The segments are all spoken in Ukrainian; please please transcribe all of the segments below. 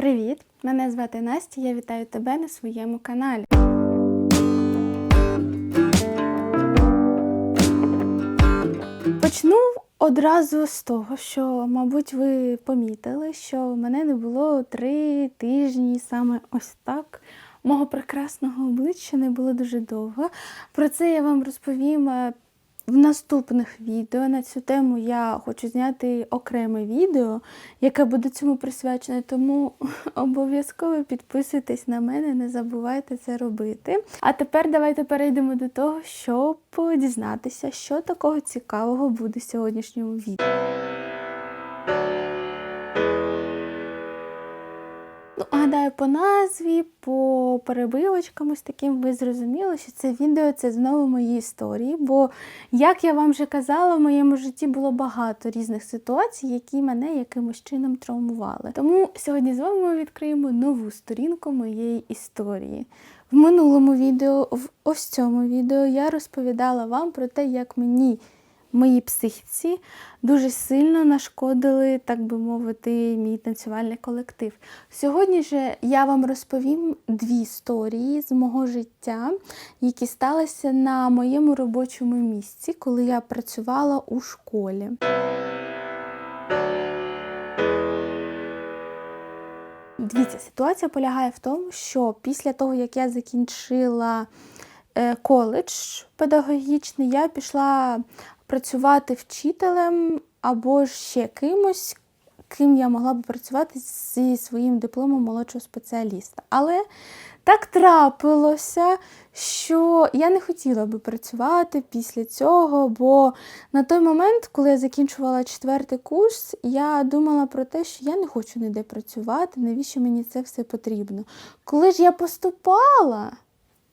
Привіт! Мене звати Настя. Я вітаю тебе на своєму каналі. Почну одразу з того, що, мабуть, ви помітили, що мене не було три тижні саме ось так. Мого прекрасного обличчя не було дуже довго. Про це я вам розповім е, в наступних відео. На цю тему я хочу зняти окреме відео, яке буде цьому присвячене, тому обов'язково підписуйтесь на мене, не забувайте це робити. А тепер давайте перейдемо до того, щоб дізнатися, що такого цікавого буде в сьогоднішньому відео. Ну, гадаю, по назві, по перебивочкам ось таким ви зрозуміли, що це відео це знову мої історії. Бо, як я вам вже казала, в моєму житті було багато різних ситуацій, які мене якимось чином травмували. Тому сьогодні з вами ми відкриємо нову сторінку моєї історії. В минулому відео, в ось цьому відео, я розповідала вам про те, як мені моїй психіці дуже сильно нашкодили, так би мовити, мій танцювальний колектив. Сьогодні ж я вам розповім дві історії з мого життя, які сталися на моєму робочому місці, коли я працювала у школі. Дивіться, ситуація полягає в тому, що після того, як я закінчила е, коледж педагогічний, я пішла працювати вчителем або ще кимось, ким я могла б працювати зі своїм дипломом молодшого спеціаліста. Але так трапилося, що я не хотіла би працювати після цього, бо на той момент, коли я закінчувала четвертий курс, я думала про те, що я не хочу ніде працювати, навіщо мені це все потрібно. Коли ж я поступала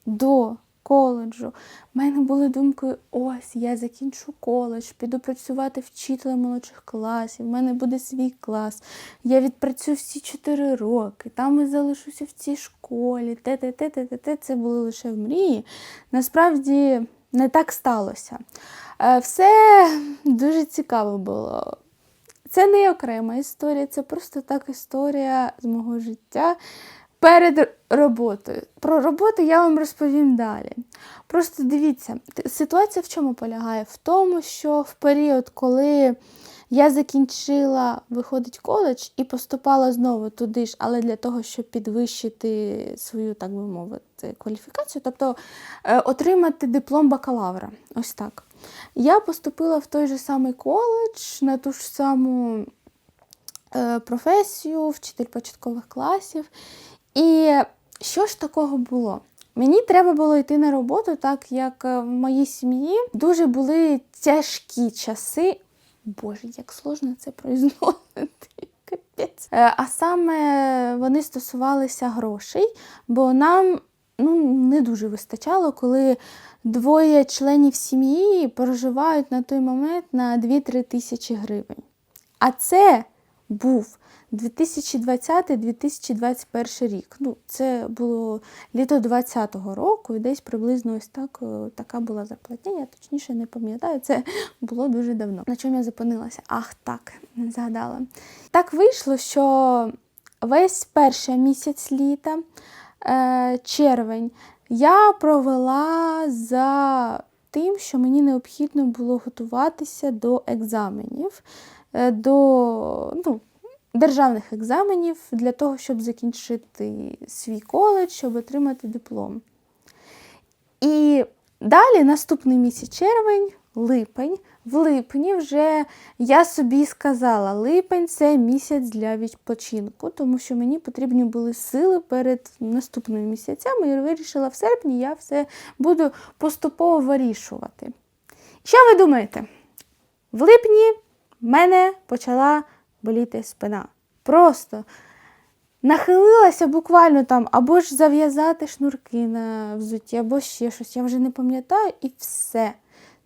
до коледжу. У мене були думки, ось я закінчу коледж, піду працювати вчителем молодших класів, в мене буде свій клас. Я відпрацюю всі 4 роки, там і залишуся в цій школі. те те те те те те Це були лише в мрії. Насправді не так сталося. Е, Все дуже цікаво було. Це не окрема історія, це просто так історія з мого життя перед роботою. Про роботу я вам розповім далі. Просто дивіться, ситуація в чому полягає? В тому, що в період, коли я закінчила, виходить коледж і поступала знову туди ж, але для того, щоб підвищити свою, так би мовити, кваліфікацію, тобто е, отримати диплом бакалавра. Ось так. Я поступила в той же самий коледж на ту ж саму е, професію, вчитель початкових класів. І що ж такого було? Мені треба було йти на роботу, так як в моїй сім'ї дуже були тяжкі часи. Боже, як сложно це произносити. Капець. Е, А саме вони стосувалися грошей, бо нам ну, не дуже вистачало, коли двоє членів сім'ї проживають на той момент на 2-3 тисячі гривень. А це був 2020-2021 рік. Ну, Це було літо 2020 року, і десь приблизно ось так така була зарплатня. Я точніше не пам'ятаю, це було дуже давно. На чому я зупинилася? Ах, так, не згадала. Так вийшло, що весь перший місяць літа, е, червень, я провела за тим, що мені необхідно було готуватися до екзаменів. Е, до ну, державних екзаменів для того, щоб закінчити свій коледж, щоб отримати диплом. І далі наступний місяць червень, липень. В липні вже я собі сказала, липень це місяць для відпочинку, тому що мені потрібні були сили перед наступними місяцями, і вирішила в серпні я все буду поступово вирішувати. Що ви думаєте? В липні в мене почала боліти спина. Просто нахилилася буквально там, або ж зав'язати шнурки на взутті, або ще щось, я вже не пам'ятаю, і все.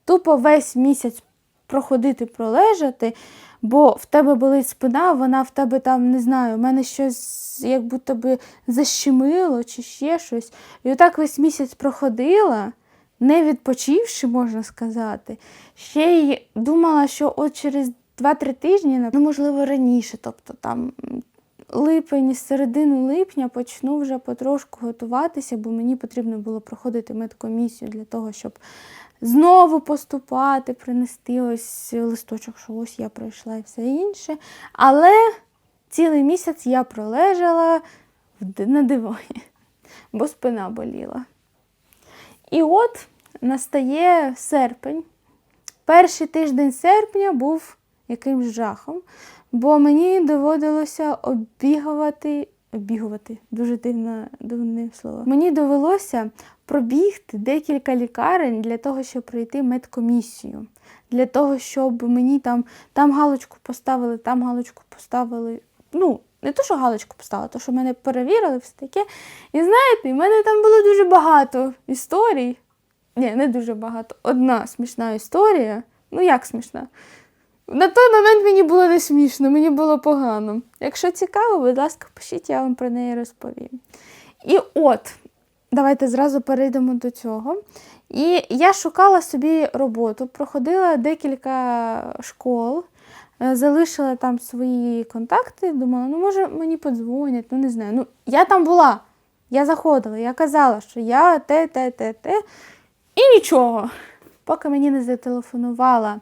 Тупо весь місяць проходити, пролежати, бо в тебе болить спина, вона в тебе там, не знаю, в мене щось як будто би защемило чи ще щось. І отак весь місяць проходила. Не відпочивши, можна сказати, ще й думала, що от через 2-3 тижні, ну, можливо, раніше, тобто там липень, середину липня почну вже потрошку готуватися, бо мені потрібно було проходити медкомісію для того, щоб знову поступати, принести ось листочок, що ось я пройшла і все інше. Але цілий місяць я пролежала на дивані, бо спина боліла. І от настає серпень. Перший тиждень серпня був якимсь жахом, бо мені доводилося оббігувати. Оббігувати дуже дивне, дивне слово. Мені довелося пробігти декілька лікарень для того, щоб пройти медкомісію. Для того, щоб мені там, там галочку поставили, там галочку поставили. Ну, не то, що галочку поставили, то, що мене перевірили, все таке. І знаєте, в мене там було дуже багато історій. Ні, не дуже багато. Одна смішна історія. Ну, як смішна? На той момент мені було не смішно, мені було погано. Якщо цікаво, будь ласка, пишіть, я вам про неї розповім. І от, давайте зразу перейдемо до цього. І я шукала собі роботу, проходила декілька школ, е, залишила там свої контакти, думала, ну може мені подзвонять, ну не знаю. Ну, я там була, я заходила, я казала, що я те, те, те, те. І нічого. Поки мені не зателефонувала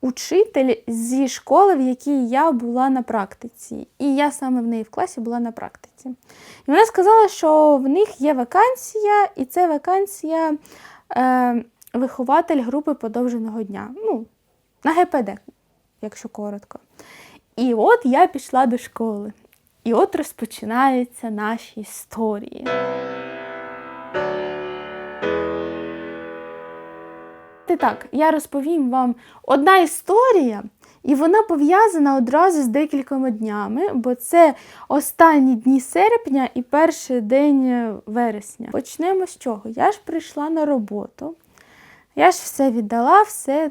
учитель зі школи, в якій я була на практиці. І я саме в неї в класі була на практиці. І вона сказала, що в них є вакансія, і це вакансія е, вихователь групи подовженого дня. Ну, на ГПД, якщо коротко. І от я пішла до школи. І от розпочинаються наші історії. Ти так, я розповім вам одна історія, і вона пов'язана одразу з декількома днями, бо це останні дні серпня і перший день е, вересня. Почнемо з чого? Я ж прийшла на роботу, я ж все віддала, все.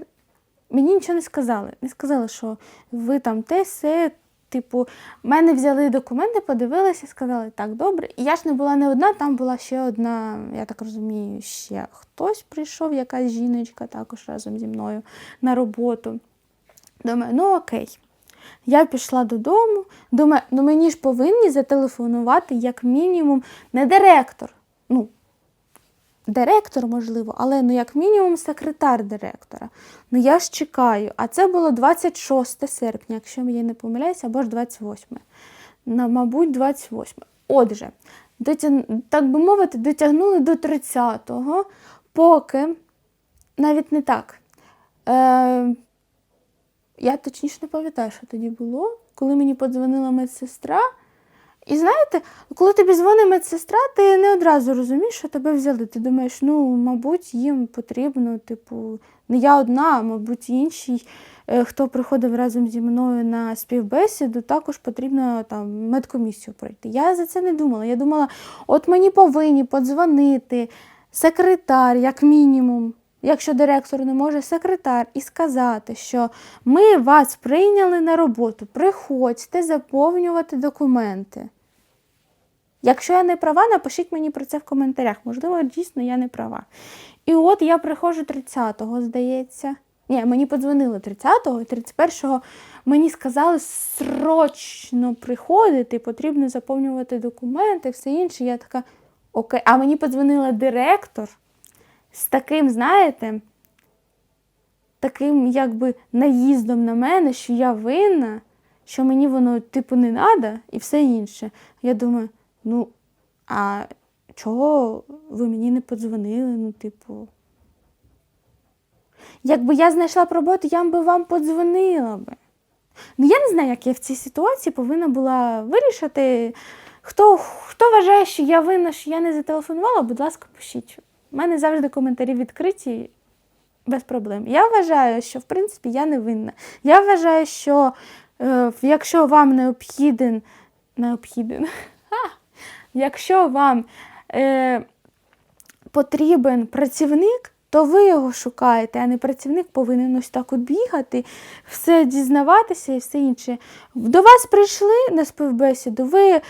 Мені нічого не сказали. Не сказали, що ви там те, все. Типу, мене взяли документи, подивилися, сказали, так, добре. І я ж не була не одна, там була ще одна, я так розумію, ще хтось прийшов, якась жіночка також разом зі мною на роботу. Думаю, ну окей. Я пішла додому, думаю, ну мені ж повинні зателефонувати як мінімум не директор. Ну, директор, можливо, але ну, як мінімум секретар директора. Ну я ж чекаю. А це було 26 серпня, якщо я не помиляюся, або ж 28. На, мабуть, 28. Отже, дотяг... так би мовити, дотягнули до 30-го, поки навіть не так. Е... Я точніше не пам'ятаю, що тоді було, коли мені подзвонила медсестра. І знаєте, коли тобі дзвонить медсестра, ти не одразу розумієш, що тебе взяли. Ти думаєш, ну, мабуть, їм потрібно, типу, не я одна, а мабуть, інший, е, хто приходив разом зі мною на співбесіду, також потрібно там медкомісію пройти. Я за це не думала. Я думала, от мені повинні подзвонити секретар, як мінімум. Якщо директор не може секретар і сказати, що ми вас прийняли на роботу, приходьте заповнювати документи. Якщо я не права, напишіть мені про це в коментарях. Можливо, дійсно я не права. І от я приходжу 30-го, здається. Ні, мені подзвонили 30-го, і 31-го мені сказали срочно приходити, потрібно заповнювати документи, все інше. Я така, окей. А мені подзвонила директор з таким, знаєте, таким якби наїздом на мене, що я винна, що мені воно, типу, не треба і все інше. Я думаю, ну, а чого ви мені не подзвонили? Ну, типу. Якби я знайшла б роботу, я би вам подзвонила би. Ну, я не знаю, як я в цій ситуації повинна була вирішити. Хто, хто вважає, що я винна, що я не зателефонувала, будь ласка, пишіть. У мене завжди коментарі відкриті без проблем. Я вважаю, що в принципі я не винна. Я вважаю, що е, якщо вам необхіден, необхіден, якщо вам е, потрібен працівник, то ви його шукаєте, а не працівник повинен ось так от бігати, все дізнаватися і все інше. До вас прийшли на співбесіду, ви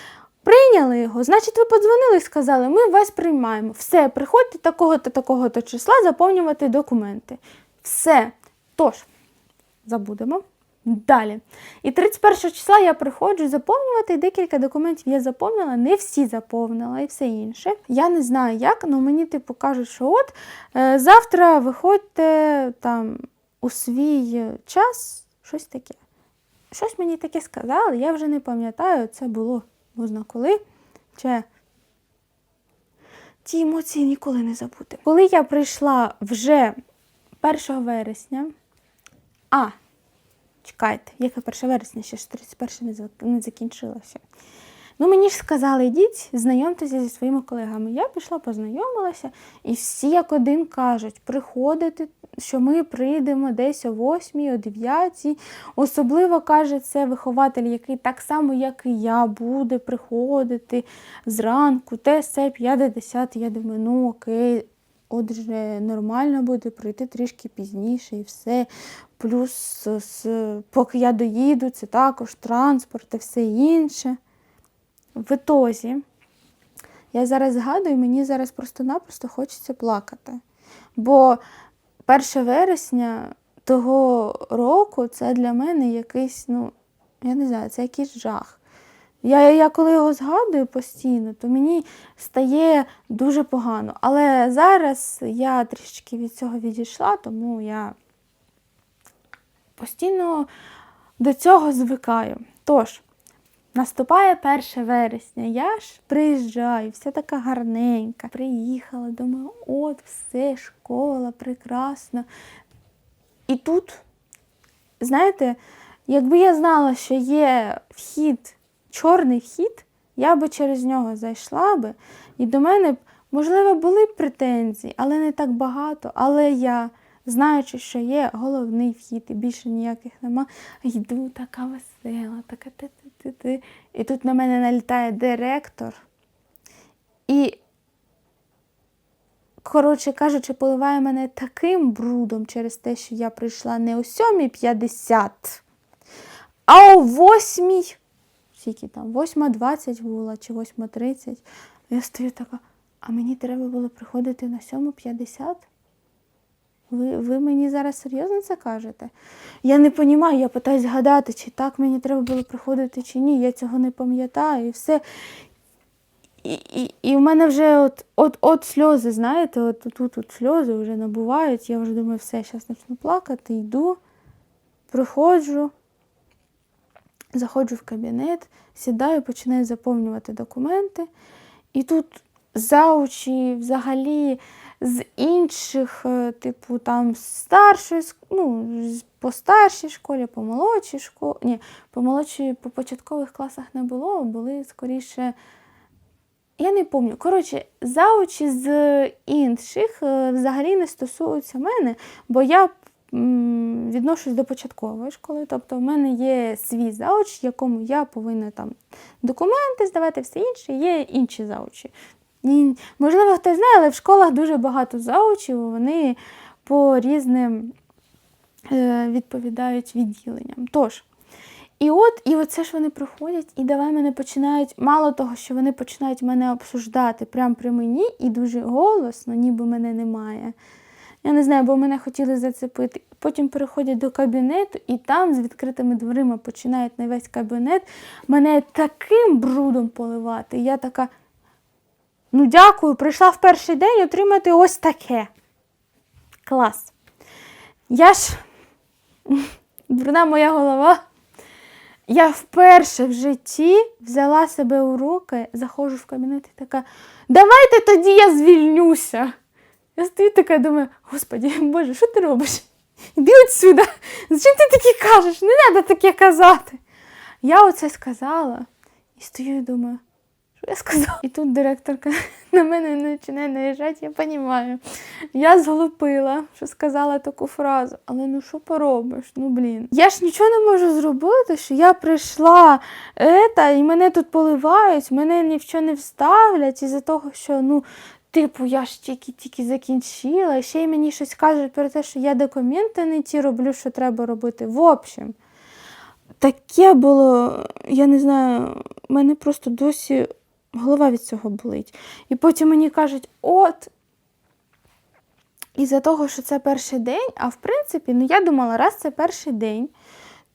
прийняли його, значить, ви подзвонили і сказали, ми вас приймаємо. Все, приходьте такого-то, такого-то числа заповнювати документи. Все. Тож, забудемо Далі. І 31 числа я приходжу заповнювати, і декілька документів я заповнила, не всі заповнила і все інше. Я не знаю як, але мені типу кажуть, що от е, завтра виходьте там у свій час, щось таке. Щось мені таке сказали, я вже не пам'ятаю, це було можна коли. Чи ті емоції ніколи не забути. Коли я прийшла вже 1 вересня, а, чекайте, яке 1 вересня, ще ж 31 не, закінчилося. Ну, мені ж сказали, йдіть, знайомтеся зі своїми колегами. Я пішла, познайомилася, і всі як один кажуть, приходити, що ми прийдемо десь о 8, о 9. Особливо каже це вихователь, який так само, як і я, буде приходити зранку, те, все, 5 10. Я думаю, ну окей, отже, нормально буде прийти трішки пізніше і все. Плюс, поки я доїду, це також транспорт і все інше. В ітозі, я зараз згадую, мені зараз просто-напросто хочеться плакати. Бо 1 вересня того року це для мене якийсь, ну, я не знаю, це якийсь жах. Я, я коли його згадую постійно, то мені стає дуже погано. Але зараз я трішечки від цього відійшла, тому я постійно до цього звикаю. Тож, Наступає 1 вересня, я ж приїжджаю, вся така гарненька. Приїхала, думаю, от все, школа, прекрасно. І тут, знаєте, якби я знала, що є вхід, чорний вхід, я би через нього зайшла би, і до мене б, можливо, були б претензії, але не так багато. Але я, знаючи, що є головний вхід і більше ніяких нема, йду така весела, така ти-ти-ти-ти. І тут на мене налітає директор. І, коротше кажучи, поливає мене таким брудом через те, що я прийшла не о 7.50, а о 8. Скільки там? 8.20 була чи 8.30. Я стою така, а мені треба було приходити на 7.50? Ви, ви мені зараз серйозно це кажете? Я не розумію, я питаюсь згадати, чи так мені треба було приходити, чи ні. Я цього не пам'ятаю і все. І, і, і в мене вже от, от, от сльози, знаєте, от тут от сльози вже набувають. Я вже думаю, все, зараз почну плакати, йду, приходжу, заходжу в кабінет, сідаю, починаю заповнювати документи. І тут заучі взагалі з інших, е, типу, там з старшої, ну, по старшій школі, по молодшій школі. Ні, по молодшій, по початкових класах не було, були скоріше. Я не пам'ятаю. Коротше, заучі з інших е, взагалі не стосуються мене, бо я відношусь до початкової школи. Тобто в мене є свій зауч, якому я повинна там документи здавати, все інше, є інші заучі. І, можливо, хтось знає, але в школах дуже багато заучів, вони по різним е, відповідають відділенням. Тож, і от, і оце ж вони приходять, і давай мене починають, мало того, що вони починають мене обсуждати прямо при мені і дуже голосно, ніби мене немає. Я не знаю, бо мене хотіли зацепити. Потім переходять до кабінету, і там з відкритими дверима починають на весь кабінет мене таким брудом поливати. Я така. Ну, дякую, прийшла в перший день отримати ось таке. Клас. Я ж, дурна моя голова, я вперше в житті взяла себе у руки, заходжу в кабінет і така, давайте тоді я звільнюся. Я стою така, думаю, господі, Боже, що ти робиш? Іди отсюди. Зачем ти таке кажеш? Не треба таке казати. Я оце сказала і стою і думаю, що я сказала? І тут директорка на мене починає наїжджати, я розумію. Я зглупила, що сказала таку фразу. Але ну що поробиш? Ну блін. Я ж нічого не можу зробити, що я прийшла ета, і мене тут поливають, мене ні в що не вставлять із-за того, що ну. Типу, я ж тільки-тільки закінчила, ще й мені щось кажуть про те, що я документи не ті роблю, що треба робити. В общем, таке було, я не знаю, в мене просто досі голова від цього болить. І потім мені кажуть, от. Із-за того, що це перший день, а в принципі, ну я думала, раз це перший день,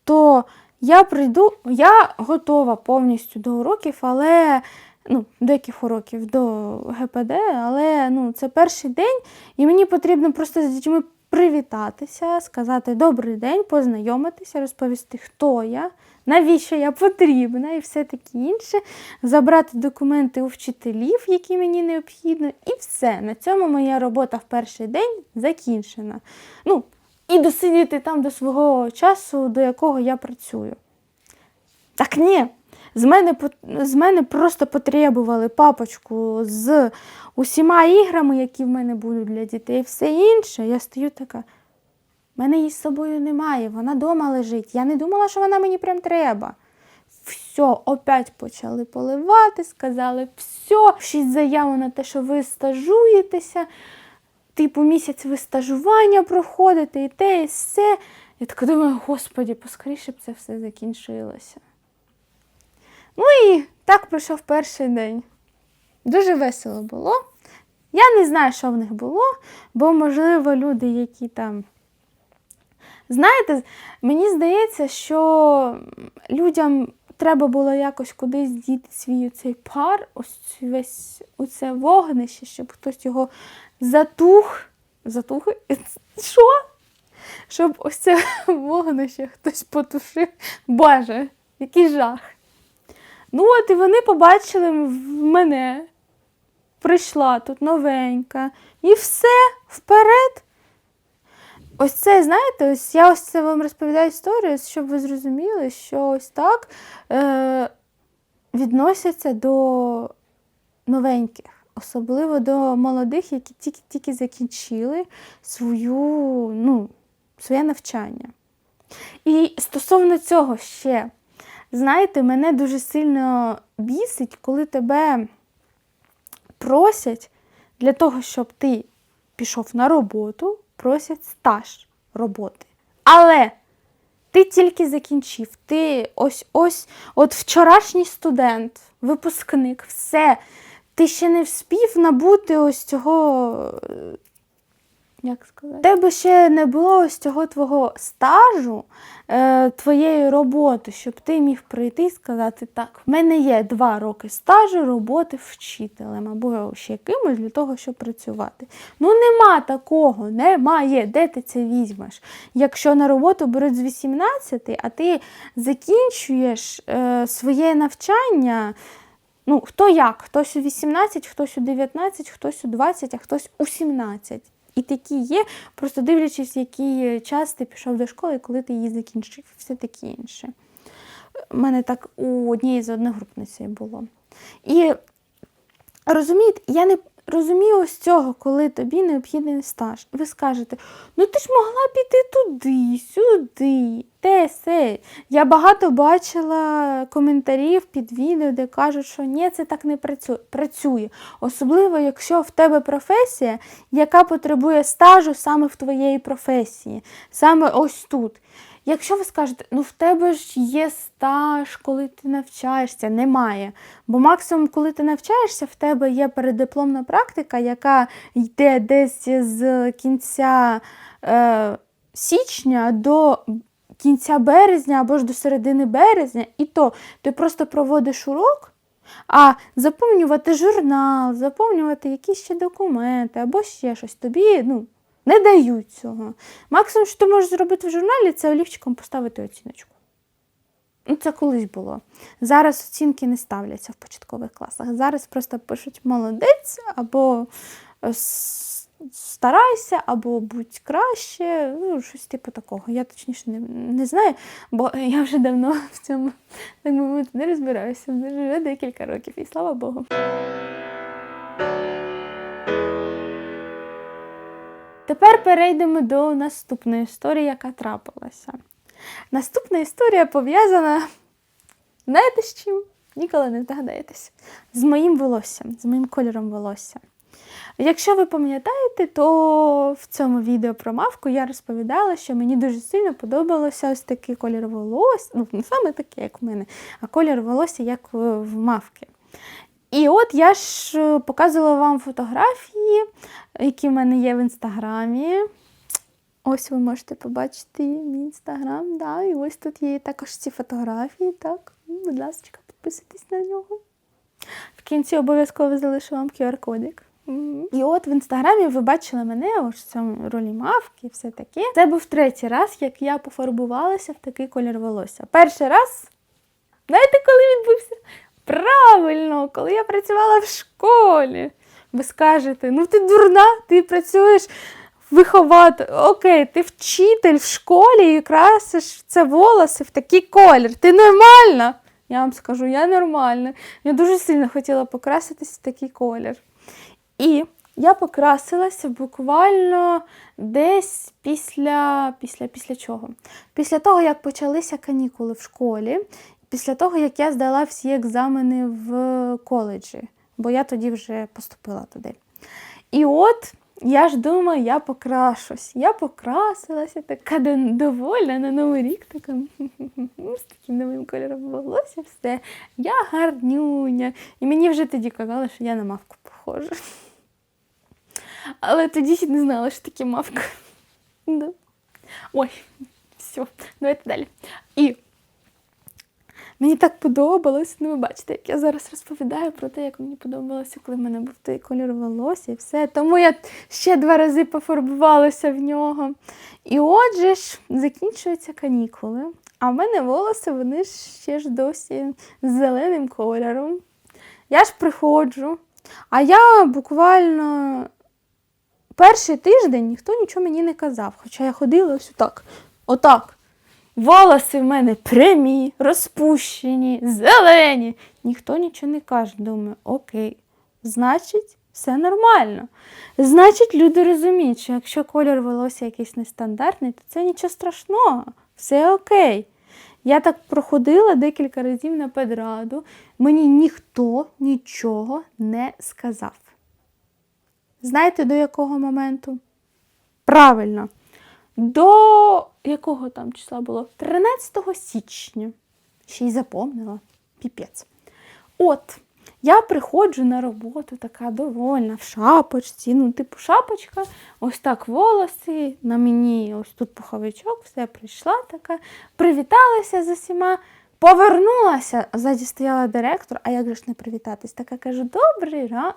то я прийду, я готова повністю до уроків, але ну, до яких уроків? До ГПД, але ну, це перший день, і мені потрібно просто з дітьми привітатися, сказати добрий день, познайомитися, розповісти, хто я, навіщо я потрібна, і все таке інше, забрати документи у вчителів, які мені необхідно, і все. На цьому моя робота в перший день закінчена. Ну, і досидіти там до свого часу, до якого я працюю. Так ні. З мене, з мене просто потребували папочку з усіма іграми, які в мене будуть для дітей, все інше. Я стою така. мене її з собою немає, вона вдома лежить. Я не думала, що вона мені прям треба. Все, опять почали поливати, сказали, все, шість заяв на те, що ви стажуєтеся, типу місяць ви стажування проходите, і те, і все. Я така думаю, господі, поскоріше б це все закінчилося. Ну і так пройшов перший день. Дуже весело було. Я не знаю, що в них було, бо, можливо, люди, які там. Знаєте, мені здається, що людям треба було якось кудись діти свій цей пар, ось весь оце вогнище, щоб хтось його затух. Затух? Що? Щоб ось це вогнище хтось потушив. Боже, який жах. Ну от і вони побачили в мене. Прийшла тут новенька. І все, вперед. Ось це, знаєте, ось я ось це вам розповідаю історію, щоб ви зрозуміли, що ось так е, відносяться до новеньких, особливо до молодих, які тільки-тільки закінчили свою, ну, своє навчання. І стосовно цього ще, знаєте, мене дуже сильно бісить, коли тебе просять для того, щоб ти пішов на роботу, просять стаж роботи. Але ти тільки закінчив, ти ось ось от вчорашній студент, випускник, все. Ти ще не вспів набути ось цього. Як сказати? Тебе ще не було ось цього твого стажу, е, твоєї роботи, щоб ти міг прийти і сказати, так, в мене є два роки стажу роботи вчителем або ще кимось для того, щоб працювати. Ну нема такого, немає. Де ти це візьмеш? Якщо на роботу беруть з 18, а ти закінчуєш е, своє навчання. Ну, хто як? Хтось у 18, хтось у 19, хтось у 20, а хтось у 17. І такі є, просто дивлячись, який час ти пішов до школи, коли ти її закінчив, все таке інше. У мене так у однієї з одногрупниці було. І розумієте, я не розумію ось цього, коли тобі необхідний стаж. Ви скажете, ну ти ж могла піти туди, сюди, те, се. Я багато бачила коментарів під відео, де кажуть, що ні, це так не працює. Особливо, якщо в тебе професія, яка потребує стажу саме в твоєї професії, саме ось тут. Якщо ви скажете, ну в тебе ж є стаж, коли ти навчаєшся, немає. Бо максимум, коли ти навчаєшся, в тебе є переддипломна практика, яка йде десь з кінця е, січня до кінця березня або ж до середини березня, і то ти просто проводиш урок. А заповнювати журнал, заповнювати якісь ще документи або ще щось тобі ну, не дають цього. Максимум, що ти можеш зробити в журналі, це олівчиком поставити оціночку. Ну, це колись було. Зараз оцінки не ставляться в початкових класах. Зараз просто пишуть молодець або старайся, або будь краще, ну, щось типу такого. Я точніше не, не знаю, бо я вже давно в цьому, так мовити, не розбираюся. Вже декілька років, і слава Богу. Тепер перейдемо до наступної історії, яка трапилася. Наступна історія пов'язана, знаєте з чим? Ніколи не здогадаєтесь. З моїм волоссям, з моїм кольором волосся. Якщо ви пам'ятаєте, то в цьому відео про мавку я розповідала, що мені дуже сильно подобалося ось такий колір волосся, ну не саме такий, як в мене, а колір волосся, як в мавки. І от я ж е, показувала вам фотографії, які в мене є в інстаграмі. Ось ви можете побачити мій інстаграм, да, і ось тут є також ці фотографії. Так, будь ласка, підписуйтесь на нього. В кінці обов'язково залишу вам QR-кодик. І от в інстаграмі ви бачили мене ось в цьому ролі мавки, і все таке. Це був третій раз, як я пофарбувалася в такий колір волосся. Перший раз, знаєте, коли відбувся? Правильно, коли я працювала в школі. Ви скажете, ну ти дурна, ти працюєш виховати. Окей, ти вчитель в школі і красиш це волоси в такий колір. Ти нормальна? Я вам скажу, я нормальна. Я дуже сильно хотіла покраситись в такий колір. І я покрасилася буквально десь після, після, після чого? Після того, як почалися канікули в школі, після того, як я здала всі екзамени в коледжі, бо я тоді вже поступила туди. І от я ж думаю, я покрашусь. Я покрасилася, така довольна на Новий рік, така з таким новим кольором волосся, все. Я гарнюня. І мені вже тоді казали, що я на мавку похожа. Але тоді не знала, що таке мавка. Да. Ой, все, давайте далі. І мені так подобалось. Ну, ви бачите, як я зараз розповідаю про те, як мені подобалося, коли в мене був той кольор волосся і все. Тому я ще два рази пофарбувалася в нього. І отже ж, закінчуються канікули. А в мене волоси, вони ще ж досі з зеленим кольором. Я ж приходжу, а я буквально перший тиждень ніхто нічого мені не казав. Хоча я ходила ось отак. Отак. Волоси в мене прямі, розпущені, зелені. Ніхто нічого не каже. Думаю, окей, значить, все нормально. Значить, люди розуміють, що якщо колір волосся якийсь нестандартний, то це нічого страшного, все окей. Я так проходила декілька разів на педраду, мені ніхто нічого не сказав. Знаєте, до якого моменту? Правильно. До якого там числа було? 13 січня. Ще й запомнила. Піпець. От, я приходжу на роботу, така довольна, в шапочці. Ну, типу, шапочка, ось так волоси, на мені ось тут пуховичок, все прийшла така, привіталася з усіма, повернулася. Ззаді стояла директор, а як же ж не привітатись? Така кажу, добрий ранок.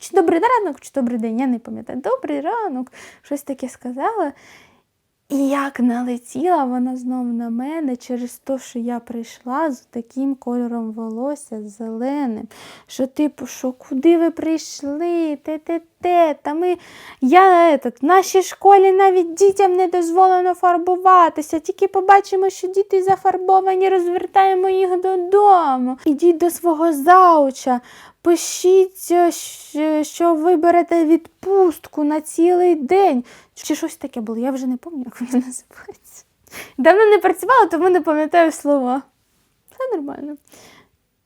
Чи добрий ранок, чи добрий день, я не пам'ятаю. Добрий ранок, щось таке сказала. І як налетіла вона знов на мене через те, що я прийшла з таким кольором волосся, зеленим. Що, типу, що куди ви прийшли? Те-те-те. Та ми, я, этот, в нашій школі навіть дітям не дозволено фарбуватися. Тільки побачимо, що діти зафарбовані, розвертаємо їх додому. Ідіть до свого зауча. Пишіть, е, що ви берете відпустку на цілий день. Чи щось таке було, я вже не пам'ятаю, як воно називається. Давно не працювала, тому не пам'ятаю слова. Все нормально.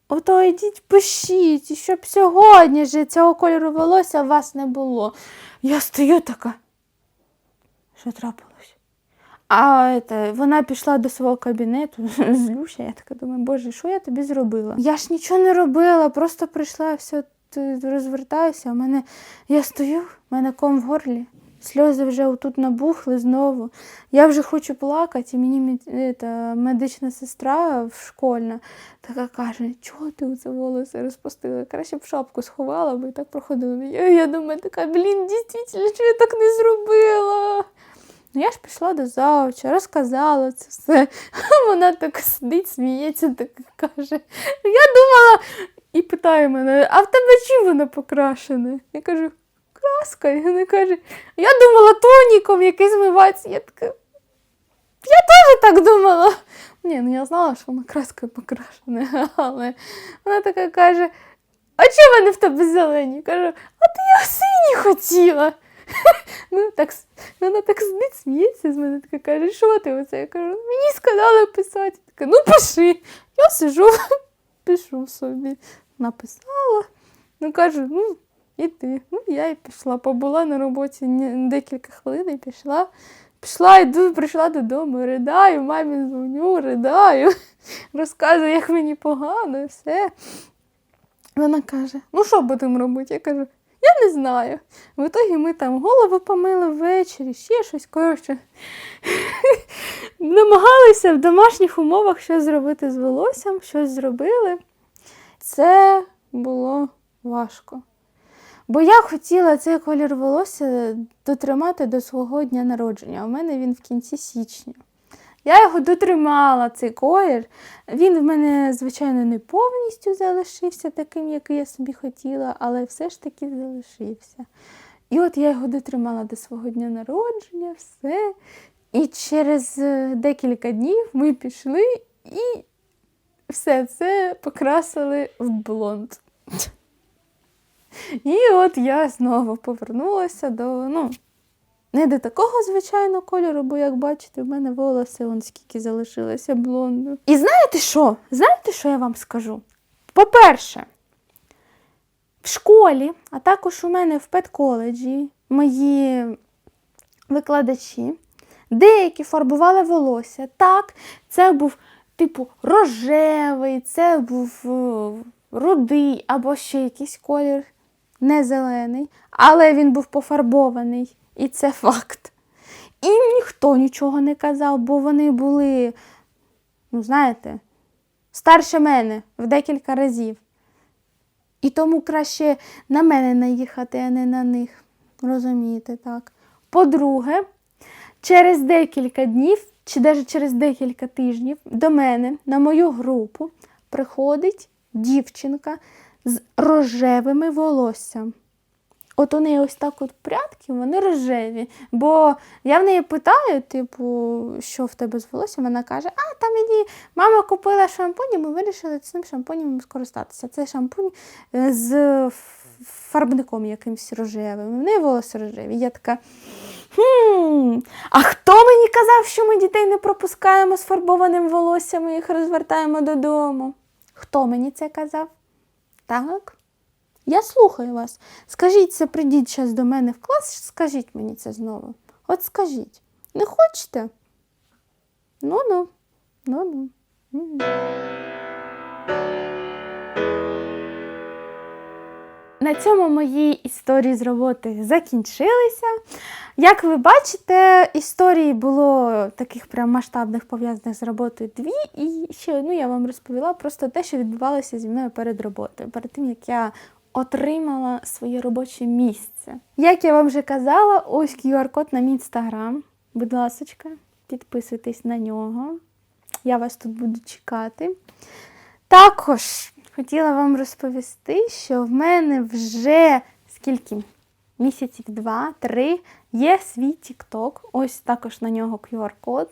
Ото йдіть, пишіть, щоб сьогодні ж цього кольору волосся у вас не було. Я стою така. Що трапилось? А это, вона пішла до свого кабінету, злюща, я така думаю, боже, що я тобі зробила? Я ж нічого не робила, просто прийшла, все розвертаюся, а мене я стою, в мене ком в горлі. Сльози вже отут набухли знову. Я вже хочу плакати, і мені ета, медична сестра школьна така каже, чого ти оце волоси розпустила? Краще б шапку сховала би і так проходила. Я, я думаю, така, блін, дійсно, що я так не зробила. Ну, я ж пішла до завча, розказала це все. Вона так сидить, сміється, так каже. Я думала і питає мене, а в тебе чим воно покрашене? Я кажу, краскою. Вона каже, я думала тоніком, який змивається. Я така. Я теж так думала. Ні, ну я знала, що воно краскою покрашене, але вона така каже: а чого вони в тебе зелені? Кажу, а ти я сині хотіла. Ну, так, вона так сидить, сміється з мене, така каже, що ти оце? Я кажу, мені сказали писати. Така, ну пиши. Я сижу, пишу собі. Написала. Ну кажу, ну, іди. Ну, я і пішла. Побула на роботі декілька хвилин і пішла. Пішла, йду, прийшла додому, ридаю, мамі дзвоню, ридаю, розказую, як мені погано, все. Вона каже: ну що будемо робити? Я кажу, я не знаю. В ітогі ми там голову помили ввечері, ще щось коротше. Намагалися в домашніх умовах щось зробити з волоссям, щось зробили. Це було важко. Бо я хотіла цей колір волосся дотримати до свого дня народження. а У мене він в кінці січня. Я його дотримала, цей колір. Він в мене, звичайно, не повністю залишився таким, який я собі хотіла, але все ж таки залишився. І от я його дотримала до свого дня народження, все. І через е, декілька днів ми пішли і все це покрасили в блонд. І от я знову повернулася до, ну, не до такого звичайного кольору, бо, як бачите, в мене волоси вон скільки залишилося блонду. І знаєте що? Знаєте, що я вам скажу? По-перше, в школі, а також у мене в педколеджі, мої викладачі, деякі фарбували волосся. Так, це був типу рожевий, це був е, рудий або ще якийсь колір, не зелений, але він був пофарбований, і це факт. І ніхто нічого не казав, бо вони були, ну, знаєте, старше мене в декілька разів. І тому краще на мене наїхати, а не на них. Розумієте, так. По-друге, через декілька днів, чи навіть через декілька тижнів до мене на мою групу приходить дівчинка з рожевими волоссям. От у неї ось так от прядки, вони рожеві. Бо я в неї питаю, типу, що в тебе з волоссям? Вона каже, а там мені мама купила шампунь, і ми вирішили цим шампунем скористатися. Це шампунь е, з фарбником якимось рожевим. У неї волосся рожеві. Я така. Хм, а хто мені казав, що ми дітей не пропускаємо з фарбованим волоссям і їх розвертаємо додому? Хто мені це казав? Так. Я слухаю вас. Скажіть це, прийдіть зараз до мене в клас, скажіть мені це знову. От скажіть. Не хочете? Ну-ну, ну-ну. На цьому мої історії з роботи закінчилися. Як ви бачите, історій було таких прям масштабних пов'язаних з роботою дві. І ще одну я вам розповіла просто те, що відбувалося зі мною перед роботою, перед тим як я отримала своє робоче місце. Як я вам вже казала, ось QR-код на мій інстаграм. Будь ласка, підписуйтесь на нього. Я вас тут буду чекати. Також хотіла вам розповісти, що в мене вже скільки? Місяців два-три є свій TikTok. Ось також на нього QR-код.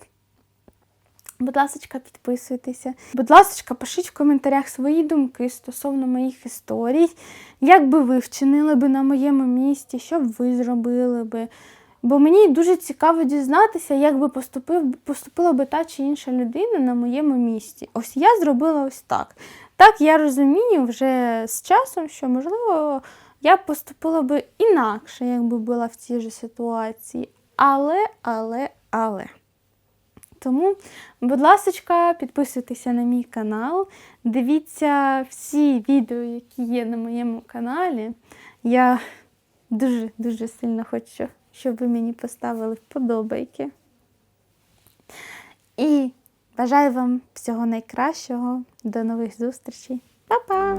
Будь ласка, підписуйтеся. Будь ласка, пишіть в коментарях свої думки стосовно моїх історій. Як би ви вчинили би на моєму місці, що б ви зробили би. Бо мені дуже цікаво дізнатися, як би поступив, поступила би та чи інша людина на моєму місці. Ось я зробила ось так. Так, я розумію вже з часом, що, можливо, я поступила би інакше, якби була в цій же ситуації. Але, але, але. Тому, будь ласка, підписуйтеся на мій канал, дивіться всі відео, які є на моєму каналі. Я дуже-дуже сильно хочу, щоб ви мені поставили вподобайки. І бажаю вам всього найкращого. До нових зустрічей. Па-па!